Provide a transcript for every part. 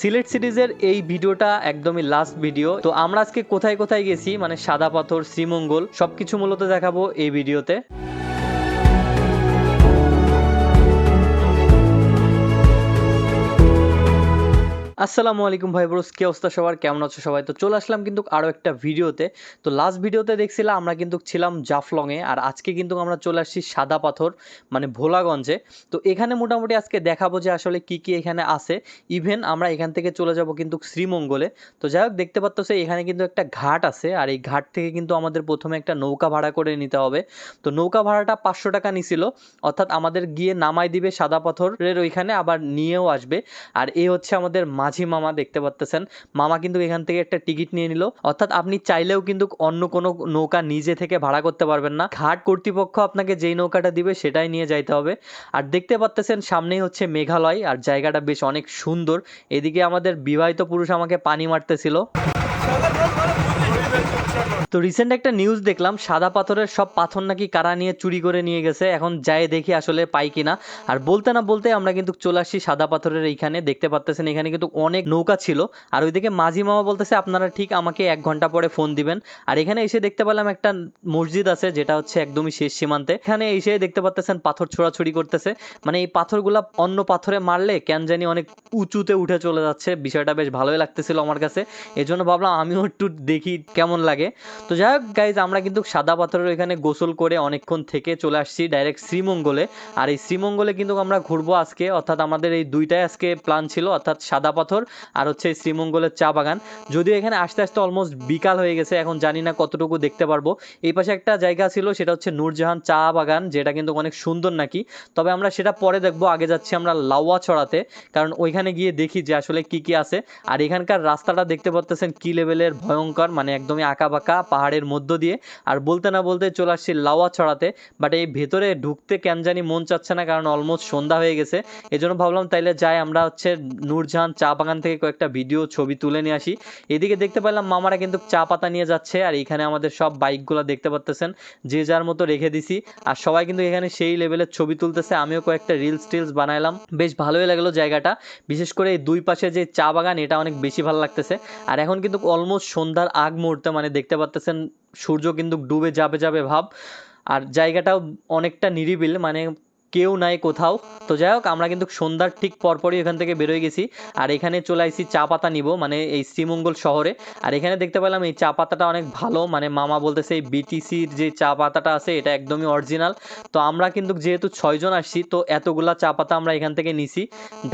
সিলেট সিরিজের এই ভিডিওটা একদমই লাস্ট ভিডিও তো আমরা আজকে কোথায় কোথায় গেছি? মানে সাদা পাথর, শ্রীমঙ্গল, সবকিছু মূলত দেখাবো এই ভিডিওতে আসসালামু আলাইকুম ভাই ব্রোস কি অবস্থা সবার? কেমন আছো সবাই? তো চলে আসলাম কিন্তু আরও একটা ভিডিওতে। তো লাস্ট ভিডিওতে দেখছিলাম আমরা কিন্তু ছিলাম জাফলংয়ে আর আজকে কিন্তু আমরা চলে আসছি সাদা পাথর মানে ভোলাগঞ্জে। তো এখানে মোটামুটি আজকে দেখাবো যে আসলে কি কি এখানে আছে। ইভেন আমরা এখান থেকে চলে যাব কিন্তু শ্রীমঙ্গলে। তো যাই হোক, দেখতে পাচ্ছ এখানে কিন্তু একটা ঘাট আছে আর এই ঘাট থেকে কিন্তু আমাদের প্রথমে একটা নৌকা ভাড়া করে নিতে হবে। তো নৌকা ভাড়াটা পাঁচশো টাকা নিছিল, অর্থাৎ আমাদের গিয়ে নামাই দিবে সাদা পাথরের ওইখানে, আবার নিয়েও আসবে। আর এই হচ্ছে আমাদের মাঝি মামা দেখতে পাচ্তেছেন মামা কিন্তু এখান থেকে একটা টিকিট নিয়ে নিল। অর্থাৎ আপনি চাইলেও কিন্তু অন্য কোনো নৌকা নিজে থেকে ভাড়া করতে পারবেন না। ঘাট কর্তৃপক্ষ আপনাকে যেই নৌকাটা দিবে সেটাই নিয়ে যাইতে হবে। আর দেখতে পাচ্তেছেন সামনেই হচ্ছে মেঘালয়, আর জায়গাটা বেশ অনেক সুন্দর। এদিকে আমাদের বিবাহিত পুরুষ আমাকে পানি মারতেছিল। তো রিসেন্ট একটা নিউজ দেখলাম, সাদা পাথরের সব পাথর নাকি কারা নিয়ে চুরি করে নিয়ে গেছে, এখন যাই দেখি আসলে পাই কিনা। আর বলতে না বলতে আমরা কিন্তু চলে আসছি সাদা পাথরের এইখানে, দেখতে পাচ্তেছেন এখানে কিন্তু অনেক নৌকা ছিল। আর ওইদিকে মাঝি মামা বলতেছে, আপনারা ঠিক আমাকে এক ঘণ্টা পরে ফোন দিবেন। আর এখানে এসে দেখতে পেলাম একটা মসজিদ আছে, যেটা হচ্ছে একদমই শেষ সীমান্তে। এখানে এসে দেখতে পাচ্তেছেন পাথর ছোড়াছুড়ি করতেছে। মানে এই পাথরগুলা অন্য পাথরে মারলে কেন জানি অনেক উঁচুতে উঠে চলে যাচ্ছে। বিষয়টা বেশ ভালোই লাগতেছিল আমার কাছে। এজন্য ভাবলাম আমিও একটু দেখি কেমন লাগে। তো যাই হোক গাইজ আমরা কিন্তু সাদা পাথরের এখানে গোসল করে অনেকক্ষণ থেকে চলে আসছি ডাইরেক্ট শ্রীমঙ্গলে। আর এই শ্রীমঙ্গলে কিন্তু আমরা ঘুরবো আজকে, অর্থাৎ আমাদের এই দুইটাই আজকে প্ল্যান ছিল, অর্থাৎ সাদা পাথর আর হচ্ছে শ্রীমঙ্গলের চা বাগান। যদিও এখানে আস্তে আস্তে অলমোস্ট বিকাল হয়ে গেছে, এখন জানি না কতটুকু দেখতে পারব। এই পাশে একটা জায়গা ছিল, সেটা হচ্ছে নূরজাহান চা বাগান, যেটা কিন্তু অনেক সুন্দর নাকি। তবে আমরা সেটা পরে দেখব, আগে যাচ্ছি আমরা লাউয়া ছড়াতে, কারণ ওইখানে গিয়ে দেখি যে আসলে কি কি আছে। আর এখানকার রাস্তাটা দেখতে পারতেছেন কি লেভেলের ভয়ঙ্কর মানে একদমই আঁকা বাঁকা পাহাড়ের মধ্য দিয়ে। আর বলতে না বলতে চলে আসছি লাওয়া ছড়াতে। বাট এই ভেতরে ঢুকতে কেন জানি মন চাচ্ছে না, কারণ অলমোস্ট সন্ধ্যা হয়ে গেছে। এই জন্য ভাবলাম তাইলে যাই, আমরা হচ্ছে নূরজাহান চা বাগান থেকে কয়েকটা ভিডিও ছবি তুলে নিয়ে আসি। এদিকে দেখতে পেলাম মামারা কিন্তু চা পাতা নিয়ে যাচ্ছে, আর এখানে আমাদের সব বাইকগুলো দেখতে পাচ্তেছেন যে যার মতো রেখে দিছি। আর সবাই কিন্তু এখানে সেই লেভেলের ছবি তুলতেছে, আমিও কয়েকটা রিলস টিলস বানাইলাম। বেশ ভালোই লাগল জায়গাটা। বিশেষ করে এই দুই পাশে যে চা বাগান, এটা অনেক বেশি ভালো লাগতেছে। আর এখন কিন্তু অলমোস্ট সন্ধ্যার আগ মুহূর্তে মানে দেখতে পাচ্তেছেন সূর্য কিন্তু ডুবে যাবে যাবে ভাব। আর জায়গাটাও অনেকটা নিরিবিল মানে কেউ নাই কোথাও। তো যাই হোক, আমরা কিন্তু সন্ধ্যার ঠিক পরপরই এখান থেকে বেরোয় গেছি। আর এখানে চলে আসছি চা পাতা নিব মানে এই শ্রীমঙ্গল শহরে। আর এখানে দেখতে পেলাম এই চা পাতাটা অনেক ভালো মানে মামা বলতেছে এই বিটিসির যে চা পাতাটা আছে, এটা একদমই অরিজিনাল তো আমরা কিন্তু যেহেতু ছয়জন আসছি, তো এতগুলা চা পাতা আমরা এখান থেকে নিছি।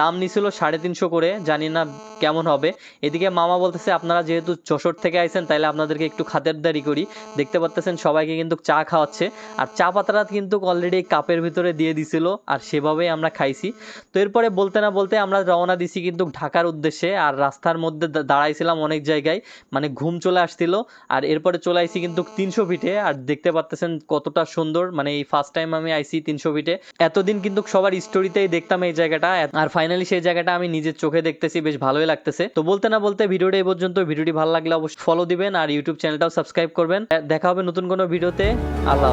দাম নিছিল সাড়ে তিনশো করে, জানি না কেমন হবে। এদিকে মামা বলতেছে, আপনারা যেহেতু যশোর থেকে আইছেন, তাইলে আপনাদেরকে একটু খাতেরদারি করি। দেখতে পাচ্তেছেন সবাইকে কিন্তু চা খাওয়াচ্ছে। আর চা পাতাটা কিন্তু অলরেডি কাপের ভিতরে দিয়ে দিছিল আর সেভাবেই আমরা খাইছি। তো এরপরে বলতে না বলতে আমরা রওনা দিছি কিন্তু ঢাকার উদ্দেশ্যে আর রাস্তার মধ্যে দাঁড়াইছিলাম অনেক জায়গায় মানে ঘুম চলে আসছিল। আর এরপরে চলে আইছি কিন্তু তিনশো ফিটে আর দেখতে পাচ্তেছেন কতটা সুন্দর মানে এই ফার্স্ট টাইম আমি আইছি তিনশো ফিটে। এতদিন কিন্তু সবার স্টোরিতেই দেখতাম এই জায়গাটা আর ফাইনালি সেই জায়গাটা আমি নিজের চোখে দেখতেছি, বেশ ভালোই লাগতেছে। তো বলতে না বলতে ভিডিওটা এই পর্যন্ত, ভিডিওটি ভালো লাগলে অবশ্যই ফলো দিবেন আর ইউটিউব চ্যানেলটাও সাবস্ক্রাইব করবেন। দেখা হবে নতুন কোনো ভিডিওতে, আল্লাহ।